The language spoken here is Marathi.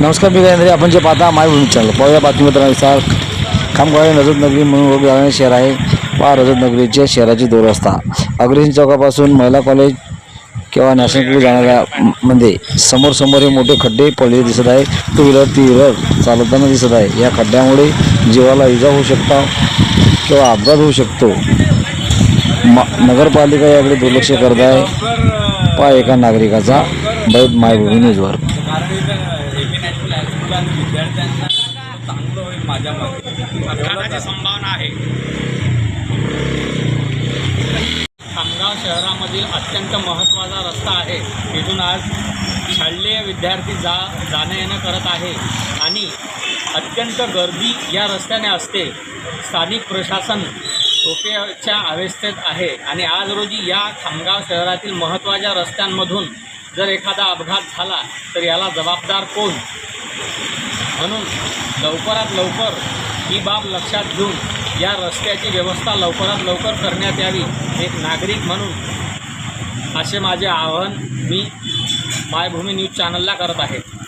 नमस्कार मी गजेंद्र आपण जे पाहता मायभूमी चॅनल. पाहूया बातमीपत्रानुसार खामगाव रजत नगरी म्हणून ओळख शहर आहे. पहा रजत नगरीच्या शहराची असता अग्रसेन चौकापासून महिला कॉलेज किंवा नॅशनल जाणाऱ्या मध्ये समोर समोर हे मोठे खड्डे पडलेले दिसत आहे. टू व्हीलर थ्री व्हीलर चालवताना दिसत आहे. या खड्ड्यामुळे जीवाला इजा होऊ शकता किंवा अपघात होऊ शकतो. म नगरपालिका याकडे दुर्लक्ष करत आहे. पहा एका नागरिकाचा बैठ मायभूमी न्यूजवर. हायस्कूल आणि विद्यार्थ्यांना चांगलं होईल माझ्या मते. अपघाताची संभावना आहे. खामगाव शहरामधील अत्यंत महत्त्वाचा रस्ता आहे. इथून आज शालेय विद्यार्थी जा जाणं येणं करत आहे आणि अत्यंत गर्दी या रस्त्याने असते. स्थानिक प्रशासन झोपेच्या अवस्थेत आहे आणि आज रोजी या खामगाव शहरातील महत्त्वाच्या रस्त्यांमधून जर एखादा अपघात झाला तर याला जबाबदार कोण? म्हणून लवकरात लवकर ही बाब लक्षात घेऊन या रस्त्याची व्यवस्था लवकरात लवकर करण्यात यावी एक नागरिक म्हणून. असे माझे आवाहन मी मायभूमी न्यूज चॅनलला करत आहे.